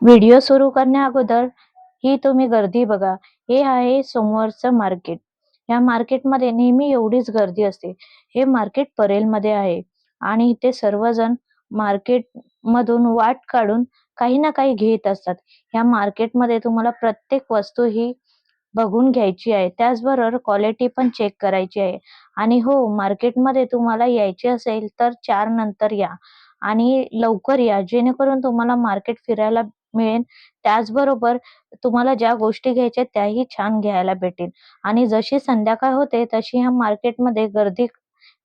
Video सुरू करण्या अगोदर ही तुम्ही गर्दी बघा. हे आहे सोमवारचं मार्केट. या मार्केटमध्ये नेहमी एवढीच गर्दी असते. हे मार्केट परेलमध्ये आहे. आणि इथे सर्वजण मार्केट मधून वाट काढून काही ना काही घेत असतात. या मार्केटमध्ये तुम्हाला प्रत्येक वस्तू ही बघून घ्यायची आहे. त्याचबरोबर क्वालिटी पण चेक करायची आहे. आणि हो मार्केटमध्ये तुम्हाला यायचे असेल तर चार नंतर या. आणि लवकर या. जेणेकरून तुम्हाला मार्केट फिरायला मिळेल त्याचबरोबर तुम्हाला ज्या गोष्टी घ्यायच्या त्याही छान घ्यायला भेटेल. आणि जशी संध्याकाळ होते तशी ह्या मार्केटमध्ये गर्दी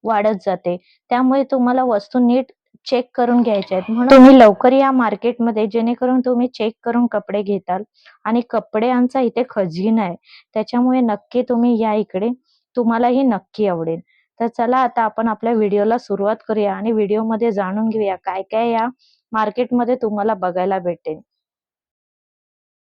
वाढत जाते. त्यामुळे तुम्हाला वस्तू नीट चेक करून घ्यायच्या आहेत. म्हणून तुम्ही लवकर या मार्केटमध्ये जेणेकरून तुम्ही चेक करून कपडे घेताल. आणि कपड्यांचा इथे खजिना आहे. त्याच्यामुळे नक्की तुम्ही या इकडे. तुम्हालाही नक्की आवडेल. तर चला आता आपण आपल्या व्हिडिओला सुरुवात करूया आणि व्हिडिओमध्ये जाणून घेऊया काय काय या मार्केटमध्ये तुम्हाला बघायला भेटेल.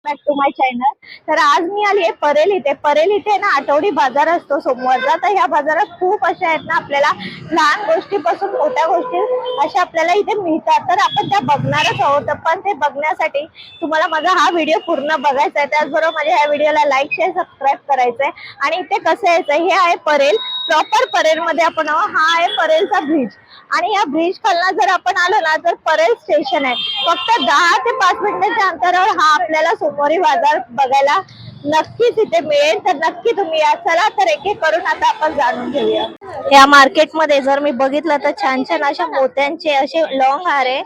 बॅक टू माय चॅनल तर आज मी आली आहे परेल इथे. परेल इथे ना आठवडी बाजार असतो. सोमवारचा तर ह्या बाजारात खूप अशा आहेत ना आपल्याला लहान गोष्टीपासून मोठ्या गोष्टी अशा आपल्याला इथे मिळतात. तर आपण त्या बघणारच आहोत. पण ते बघण्यासाठी तुम्हाला माझा हा व्हिडिओ पूर्ण बघायचा आहे. त्याचबरोबर माझ्या ह्या व्हिडिओला लाईक शेअर सबस्क्राईब करायचंय. आणि इथे कसं यायचं हे आहे परेल. प्रॉपर परेल मध्ये आपण आहोत. हा आहे परेलचा ब्रिज आणि या ब्रिज खालना जर आपण आलो ना तर परेल स्टेशन आहे. फक्त दहा ते पाच मिनिटाच्या अंतरावर हा आपल्याला सोमवारी बाजार बघायला नक्कीच इथे मिळेल. तर नक्की तुम्ही या. चला तर एक एक करून आता आपण जाणून घेऊया. या मार्केटमध्ये जर मी बघितलं तर छान छान अशा मोत्यांचे असे लॉंग हार. आहे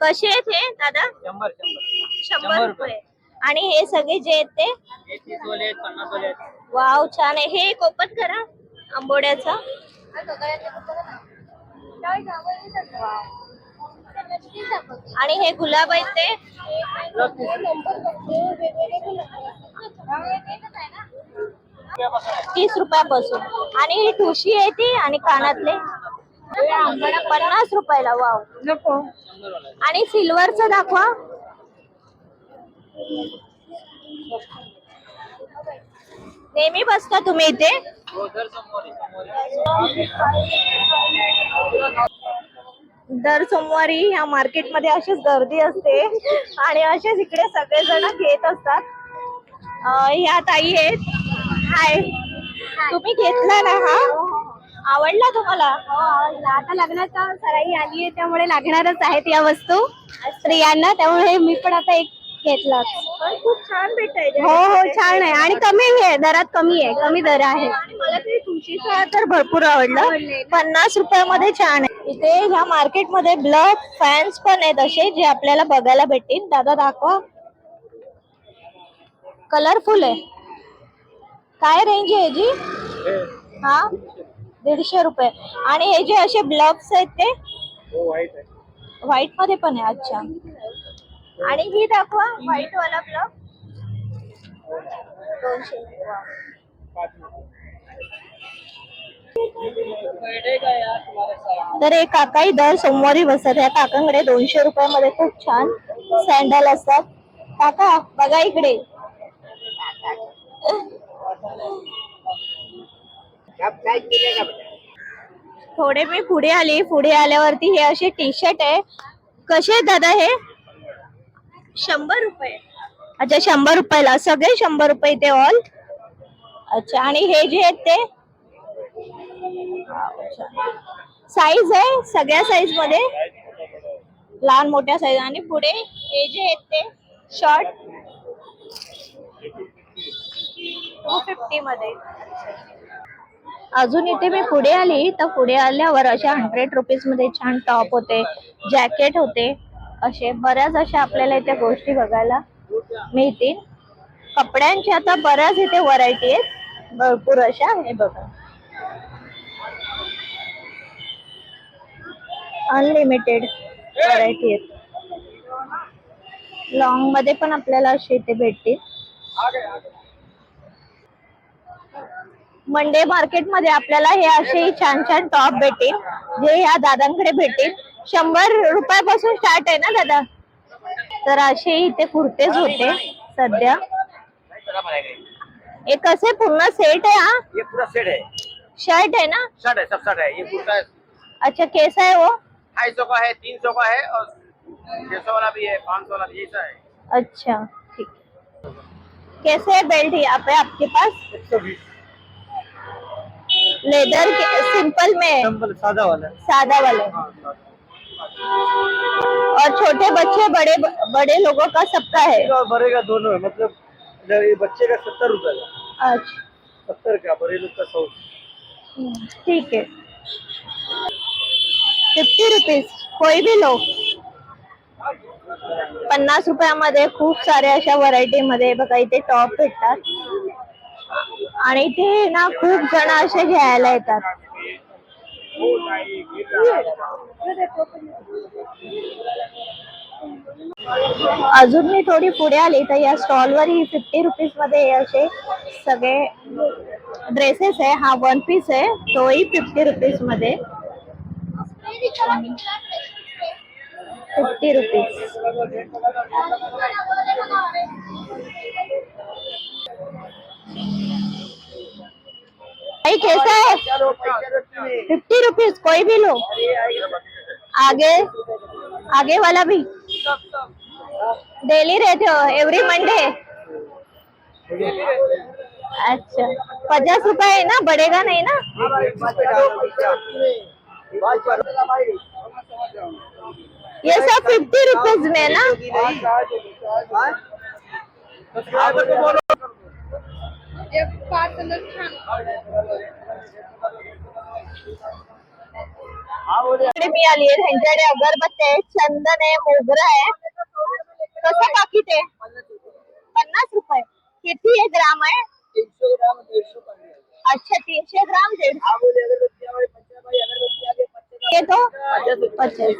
कसे आहेत हे दादा? शंभर शंभर. रुपये. आणि हे सगळे जे आहेत ते? वाव छान आहे. हे एक ओपन करा. आंबोड्याचं. आणि हे गुलाब आहेत ते. तीस रुपयापासून. आणि ही ठुशी आहे ती आणि कानातले. पन्नास रुपयाला वाव. वाला आणि सिल्वरचं दाखवा. नेहमी बसता तुम्ही इथे. हो दर सोमवारी ह्या मार्केटमध्ये अशीच गर्दी असते. आणि असेच इकडे सगळेजण घेत असतात. ह्या ताई आहेत. हाय तुम्ही घेतला ना हा? आवडला तुम्हाला? आता लग्नाचा सराई आली आहे त्यामुळे लागणारच आहेत या वस्तू. स्त्रियांना त्यामुळे मी पण आता एक घेतला खूप छान भेटायचे हो हो छान आहे. आणि कमी आहे दरात कमी आहे. कमी दर आहे. मला ते तुळशीचं तर भरपूर आवडले. पन्नास रुपयामध्ये छान आहे. इथे ह्या मार्केटमध्ये ब्लड फॅन्स पण आहेत असे जे आपल्याला बघायला भेटतील. दादा दाखवा. कलरफुल आहे. काय रेंज आहे जी हा? दीडशे रुपये. आणि हे जे असे ब्लब्स आहेत ते? हो व्हाईटमध्ये पण आहे अच्छा. आणि ही दाखवा व्हाईट वाला ब्लब दोनशे. तर एक काकाही दर सोमवारी बसत या काकांकडे दोनशे रुपयामध्ये खूप छान सँडल असतात. काका बघा इकडे. थोडे मी पुढे आली. पुढे आल्यावरती हे असे टी शर्ट आहे. कसे दादा हे? शंभर रुपये. अच्छा शंभर रुपयाला. सगळे शंभर रुपये ते ऑल अच्छा आणि हे जे आहेत ते? साईज आहे सगळ्या साईजमध्ये. लहान मोठ्या साईज आणि पुढे हे जे आहेत ते शॉर्ट टू फिफ्टी मध्ये. अजून इथे मी पुढे आली तर पुढे आल्यावर अशा हंड्रेड रुपीजमध्ये छान टॉप होते जॅकेट होते असे बऱ्याच अशा आपल्याला इथे गोष्टी बघायला मिळतील. कपड्यांची आता बऱ्याच इथे व्हरायटी आहेत भरपूर अशा हे बघा. अनलिमिटेड व्हरायटी आहेत. लॉंगमध्ये पण आपल्याला असे इथे भेटतील. मंडे मार्केटमध्ये आपल्याला हे असे छान छान टॉप भेटतील. जे ह्या दादांकडे भेटतील. शंभर रुपयापासून स्टार्ट आहे ना दादा? तर असे इथे कुर्तेज होते सध्या. हे कसे? पूर्ण सेट आहे हा? ये पूरा सेट है शर्ट है ना? शर्ट है सब शर्ट है ये कुर्ता है अच्छा कैसा है? वो ढाई सौ का है तीन सौ का है और छह सौ वाला भी है पाँच सौ वाला भी ऐसा है। अच्छा ठीक कैसे है बेल्ट यहाँ पे आपके पास? एक सौ बीस लेदर के सिंपल में? है, सिंपल सादा वाला। सादा वाले। हाँ, और छोटे बच्चे बड़े बड़े लोगों का सबका है? और बड़े का दोनों है मतलब ये बच्चे का सत्तर रुपए का अच्छा। सत्तर का बड़े लोग का सौ। ठीक आहे फिफ्टी रुपीज कोई भी लो. पन्नास रुपयामध्ये खूप साऱ्या अशा व्हरायटी मध्ये बघा इथे टॉप भेटतात. आणि इथे ना खूप जण असे घ्यायला येतात. अजून मी थोडी पुढे आली तर या स्टॉलवर ही फिफ्टी रुपीजमध्ये असे सगळे ड्रेसेस आहे. हा वन पीस आहे तोही फिफ्टी रुपीजमध्ये. फिफ्टी रुपीज़ भाई, कैसा है? फिफ्टी रुपीज़ कोई भी लो। आगे आगे वाला भी। डेली रहते हो एवरी मंडे अच्छा पचास रुपए है ना, बढ़ेगा नहीं ना? ये सब फिफ्टी रुपीज़ में ना? इकडे मी आहे त्यांच्याकडे अगरबत्ती आहे चंदन आहे मोगरा आहे कसं पाकिट आहे पन्नास रुपये किती आहे ग्राम आहे अच्छा तीनशे ग्राम दीडशे ये तो पचास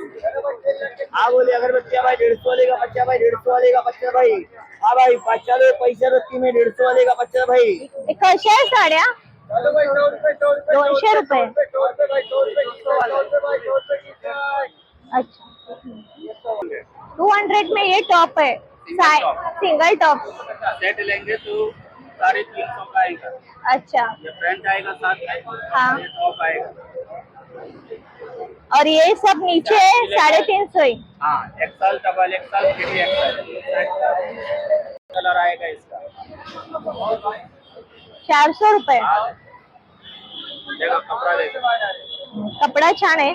हाँ बोले बच्चा भाई डेढ़ सौ वाले का बच्चा भाई डेढ़ सौ वाले का बच्चा भाई हाँ भाई पचास पैसा रस्ती में डेढ़ सौ वाले का बच्चा भाई हे कशा आहे साड्या दोनशे रुपये अच्छा टू हंड्रेड में ये टॉप है सिंगल टॉप सेट लेंगे तो साढ़े तीन सौ का आएगा अच्छा ये आएगा साथ में हाँ। टॉप आएगा और ये सब नीचे साढ़े तीन सौ ही। हाँ डबल कलर आएगा इसका। चार सौ रुपये देखो कपड़ा छान आहे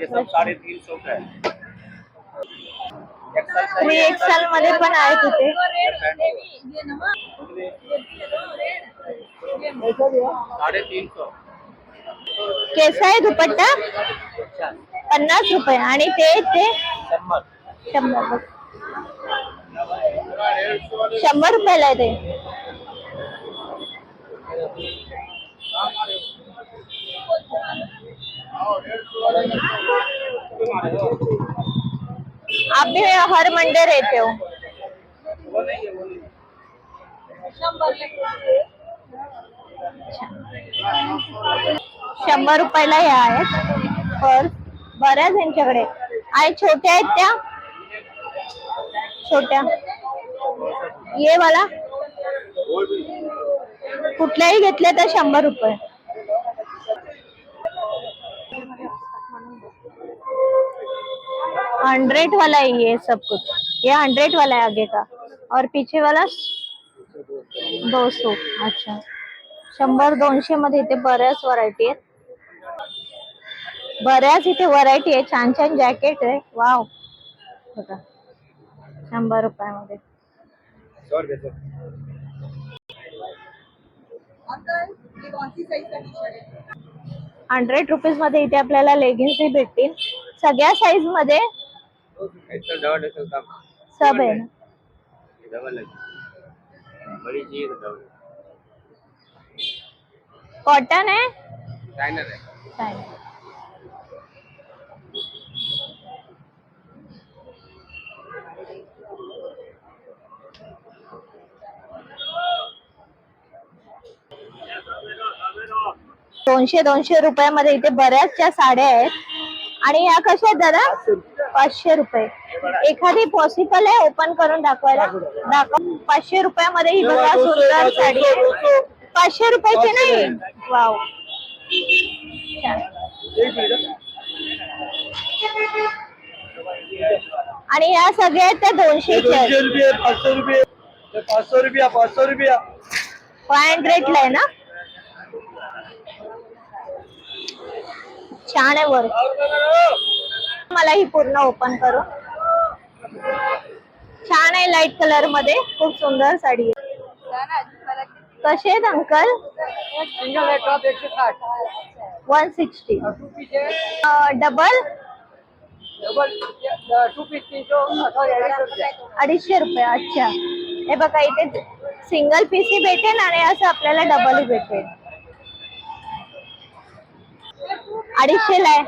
ये सब साढ़े तीन सौ का है। थ्री एक्सेल मध्ये पण आहे तिथे साढ़े तीन सौ। केसा आहे दुपट्टा पन्नास रुपये. आणि ते ते शंबर शंभर शंभर रुपयाला आहे ते. आप भी हर मंडे रहते हो. है नहीं शंभर रुपयाला हे आहेत. पर्स बऱ्याच यांच्याकडे. आणि छोट्या आहेत त्या. छोट्या. ये वाला. कुठल्याही घेतल्या तर शंभर रुपये. हंड्रेड वाला है ये सब कुछ. ये हंड्रेड वाला है आगे का? और पीछे वाला? दो सौ. अच्छा. शंभर दोनशे मध्ये इथे बऱ्याच व्हरायटी आहेत. बऱ्याच इथे व्हरायटी आहे. छान छान जॅकेट आहे. वाव बघा. शंभर रुपयामध्ये. हंड्रेड रुपीजमध्ये इथे आपल्याला लेगिन्स भेटतील. सगळ्या साईजमध्ये. सब आहे ना. कॉटन आहे. चाइनर है चालेल. दोनशे दोनशे रुपयामध्ये इथे बऱ्याचशा साड्या आहेत. आणि या कशा आहेत दादा? पाचशे रुपये. एखादी पॉसिबल आहे ओपन करून दाखवायला? दाखव. पाचशे रुपयामध्ये ही बघा सुंदर साडी आहे. पाचशे रुपयाची नाही? वाव. आणि ह्या सगळ्या आहेत त्या. दोनशे रुपये पाचशे रुपये. पाचशे रुपया पाचशे रुपया. फाय हंड्रेडला आहे ना? छान आहे वर्क मला ही पूर्ण ओपन करू. छान आहे लाइट कलरमध्ये. खूप सुंदर साडी आहे. कसे आहेत uncle? One sixty double double two अडीचशे अडीचशे रुपये अच्छा. हे बघा इथे सिंगल पीस ही भेटेल आणि असं आपल्याला डबल ही भेटेल. अडीचशे ला आहे.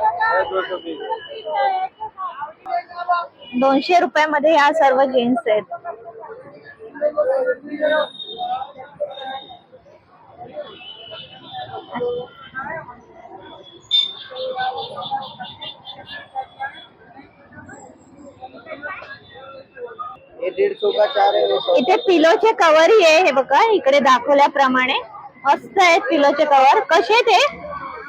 दोनशे रुपयामध्ये ह्या सर्व जीन्स आहेत. है इथे पिलोचे कवरही आहे हे बघा इकडे दाखवल्याप्रमाणे. मस्त आहेत पिलोचे कवर कसे ते?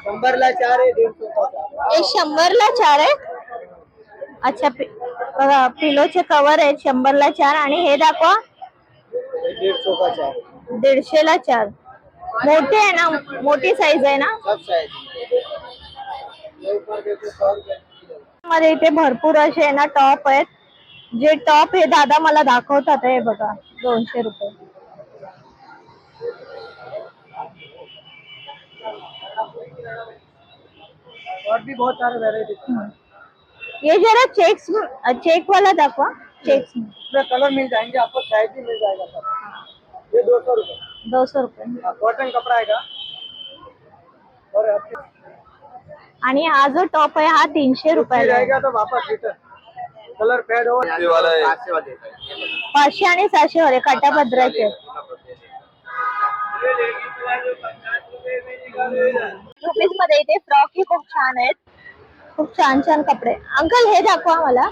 शंबर ला चार है डेढ़ सौ का चार हे शंभरला चार आहे? अच्छा बघा पिलोचे कवर आहेत शंभरला चार. आणि हे दाखवा. का चार दीडशेला चार. मोठे आहे ना? मोठी साईज आहे ना? मध्ये इथे भरपूर असे आहे ना टॉप आहेत. जे टॉप हे दादा मला दाखवतात हे बघा दोनशे रुपये. और भी बहुत सारे वेराइटी ये जरा चेक्स चेक वाला दाखवा चेक्स इसमें कलर मिल जाएंगे आपको साइज भी मिल जाएगा सर। ये दो सौ रुपये दो सौ रुपये कॉटन कपड़ा आएगा। और आणि हा जो टॉप आहे हा तीनशे रुपयाला आहे. रहेगा तो वापस रिटर्न कलर फेड हो वाला है पाचशे आणि सहाशे वाले काटापदराचे. रुपीजमध्ये इथे फ्रॉक ही खूप छान आहेत. खूप छान छान कपडे. अंकल हे दाखवा मला.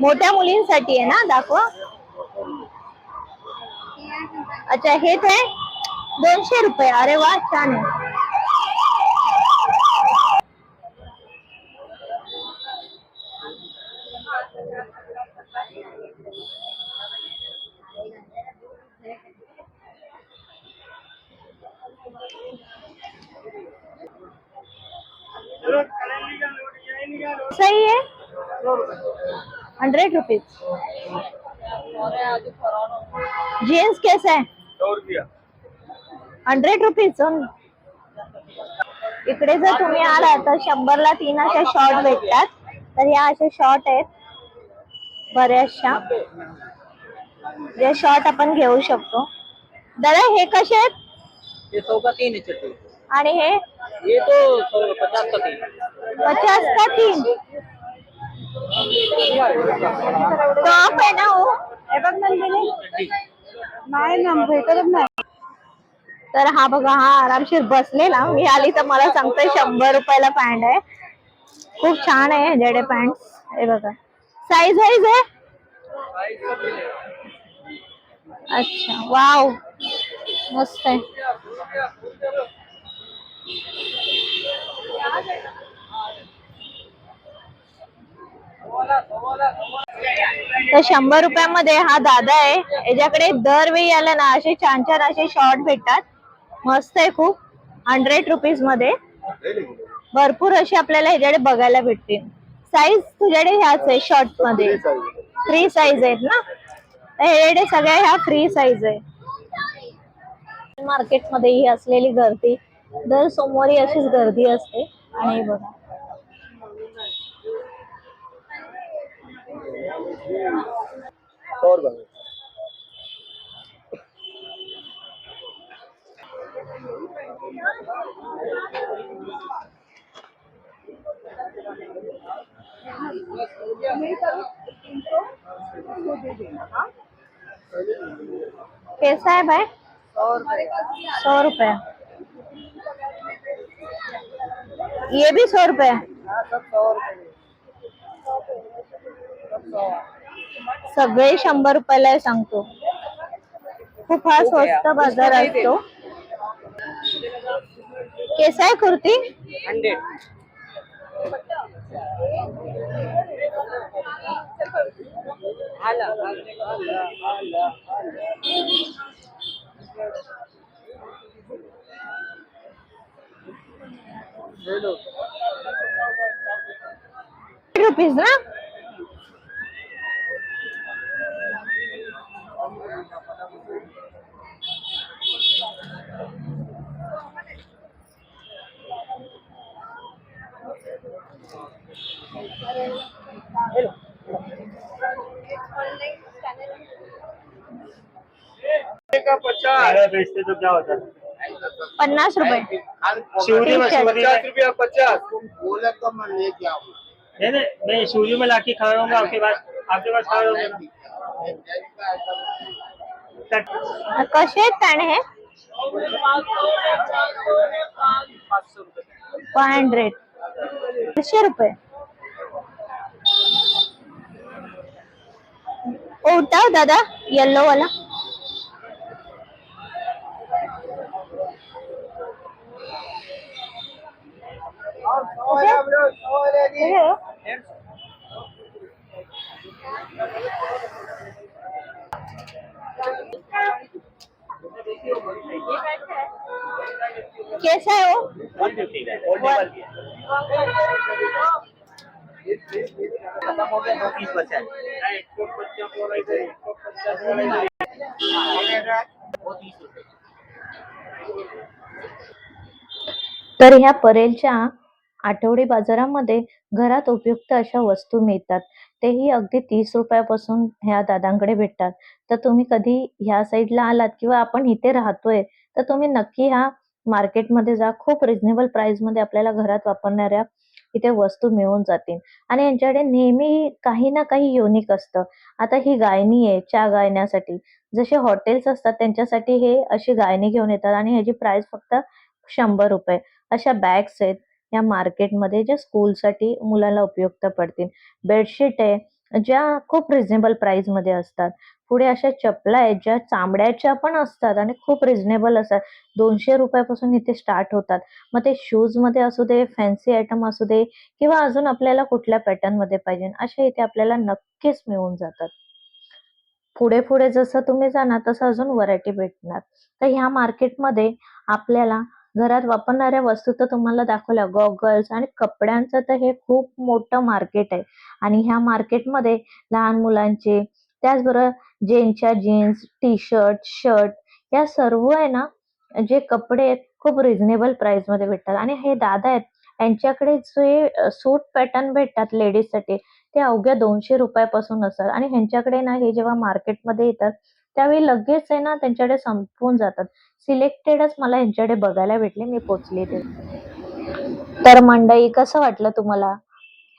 मोठ्या मुलींसाठी आहे ना? दाखवा. अच्छा हे ते दोनशे रुपये. अरे वा छान आहे. सही है? हंड्रेड रुपीज जीन्स कैसा है? हंड्रेड रुपीज इकडे जर तुम्ही आला तर शंभरला तीन अशा शॉर्ट भेटतात. तर ह्या अशा शॉर्ट आहेत. बऱ्याचशा. या शॉर्ट आपण घेऊ शकतो. दादा हे कसे आहेत? है आणि हे? ये तो पचास का तीन पचास का तीन? टॉप आहे ना हो. हे बघ नंदिनी. नाही ना भेटतच नाही. तर हा बघा हा आरामशीर बसलेला. मी आली तर मला सांगतोय शंभर रुपयाला पॅन्ट आहे. खूप छान आहे जेडे पॅन्ट हे बघा. साईज वाईज आहे? अच्छा वाव. मस्त आहे. तर शंभर रुपयामध्ये हा दादा आहे. याच्याकडे दरवेळी आला ना असे छान छान असे शॉर्ट भेटतात. मस्त आहे खूप. हंड्रेड रुपीजमध्ये. भरपूर असे आपल्याला ह्याच्याकडे बघायला भेटतील. साईज तुझ्याकडे ह्याच आहे शॉर्टमध्ये. फ्री साईज आहेत ना? तर ह्याच्याकडे सगळ्या ह्या फ्री साईज आहे. मार्केटमध्ये ही असलेली गर्दी. दर सोमवारी अशीच गर्दी असते. आणि बघा. सौ रुपये कैसा है भाई? सौ रुपये सौ रुपये ये भी सौ रुपये हाँ सब सौ रुपये सब सौ। सगळे शंभर रुपयाला सांगतो. खूप हा स्वस्त बाजार असतो. केस आहे कुर्ती? रुपीज ना? का पचास। बेचते तो क्या होता? पन्नास रुपये। शिवरी में. शिवरी पचास रुपया पचास। बोले तो मैं लेके आऊँ नहीं नहीं मैं शिवरी में लाके खड़ा रहूँगा आपके पास आपके पास कसे आहेत ताणे हे। फाय हंड्रेड रुपये। ओटा दादा येल्लो वाला। कैसा है वो? तर ह्या परेलच्या आठवडी बाजारामध्ये घरात उपयुक्त अशा वस्तू मिळतात. तेही अगदी तीस रुपयापासून ह्या दादांकडे भेटतात. तर तुम्ही कधी ह्या साईडला आलात किंवा आपण इथे राहतोय तर तुम्ही नक्की ह्या मार्केटमध्ये जा. खूप रिझनेबलमध्ये आपल्याला घरात वापरणाऱ्या इथे वस्तू मिळून जातील. आणि यांच्याकडे नेहमी काही ना काही युनिक असतं. आता ही गायनी आहे चहा गायण्यासाठी जसे हॉटेल्स असतात त्यांच्यासाठी हे अशी गायनी घेऊन येतात आणि ह्याची प्राइस फक्त शंभर रुपये. अशा बॅग्स आहेत या मार्केटमध्ये ज्या स्कूलसाठी मुलाला उपयुक्त पडतील. बेडशीट आहे ज्या खूप रिझनेबलमध्ये असतात. पुढे अशा चपला आहेत ज्या चामड्याच्या पण असतात आणि खूप रिझनेबल असतात. दोनशे रुपयापासून इथे स्टार्ट होतात. मग ते शूजमध्ये असू दे फॅन्सी आयटम असू दे किंवा अजून आपल्याला कुठल्या पॅटर्नमध्ये पाहिजे अशा इथे आपल्याला नक्कीच मिळून जातात. पुढे पुढे जसं तुम्ही जाणार तसं अजून व्हरायटी भेटणार. तर ह्या मार्केटमध्ये आपल्याला घरात वापरणाऱ्या वस्तू तर तुम्हाला दाखवल्या गॉगल्स आणि कपड्यांचं तर हे खूप मोठं मार्केट आहे. आणि ह्या मार्केटमध्ये लहान मुलांचे त्याचबरोबर जेंट्सच्या जीन्स टी शर्ट शर्ट या सर्व आहे ना जे कपडे आहेत खूप रिझनेबलमध्ये भेटतात. आणि हे दादा आहेत यांच्याकडे जे सूट पॅटर्न भेटतात लेडीजसाठी ते अवघ्या दोनशे रुपयापासून असतात. आणि ह्यांच्याकडे ना हे जेव्हा मार्केटमध्ये येतात त्यावेळी लगेच आहे ना त्यांच्याकडे संपून जातात. सिलेक्टेडच मला यांच्याकडे बघायला भेटले मी पोचले ते. तर मंडई कसं वाटलं तुम्हाला?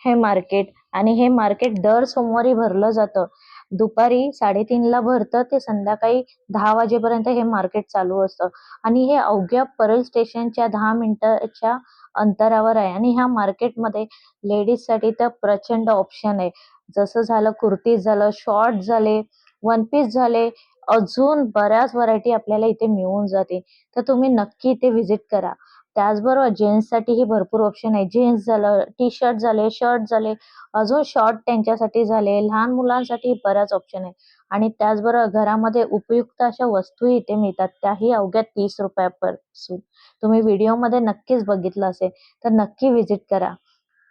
हे मार्केट आणि हे मार्केट दर सोमवारी भरलं जातं. दुपारी साडेतीनला भरतं ते संध्याकाळी दहा वाजेपर्यंत हे मार्केट चालू असतं. आणि हे अवघ्या परळ स्टेशनच्या दहा मिनिटाच्या अंतरावर आहे. आणि ह्या मार्केटमध्ये लेडीजसाठी तर प्रचंड ऑप्शन आहे. जसं झालं कुर्तीज झालं शॉर्ट झाले वन पीस झाले अजून बऱ्याच व्हरायटी आपल्याला इथे मिळून जाते. तर तुम्ही नक्की इथे व्हिजिट करा. त्याचबरोबर जेंट्ससाठीही भरपूर ऑप्शन आहे. जीन्स झालं टी शर्ट झाले शर्ट झाले अजून शॉर्ट त्यांच्यासाठी झाले लहान मुलांसाठी बऱ्याच ऑप्शन आहे. आणि त्याचबरोबर घरामध्ये उपयुक्त अशा वस्तूही इथे मिळतात. त्याही अवघ्या तीस रुपयापासून. तुम्ही व्हिडिओमध्ये नक्कीच बघितलं असेल तर नक्की व्हिजिट करा.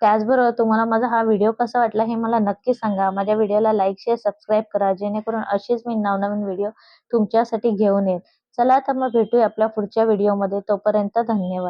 त्याचबरोबर तुम्हाला माझा हा व्हिडिओ कसा वाटला हे मला नक्की सांगा. माझ्या व्हिडिओला लाईक शेअर सबस्क्राईब करा जेणेकरून अशीच मी नवनवीन व्हिडिओ तुमच्यासाठी घेऊन येईल. चला तर मग भेटूया आपल्या पुढच्या व्हिडिओमध्ये तोपर्यंत धन्यवाद.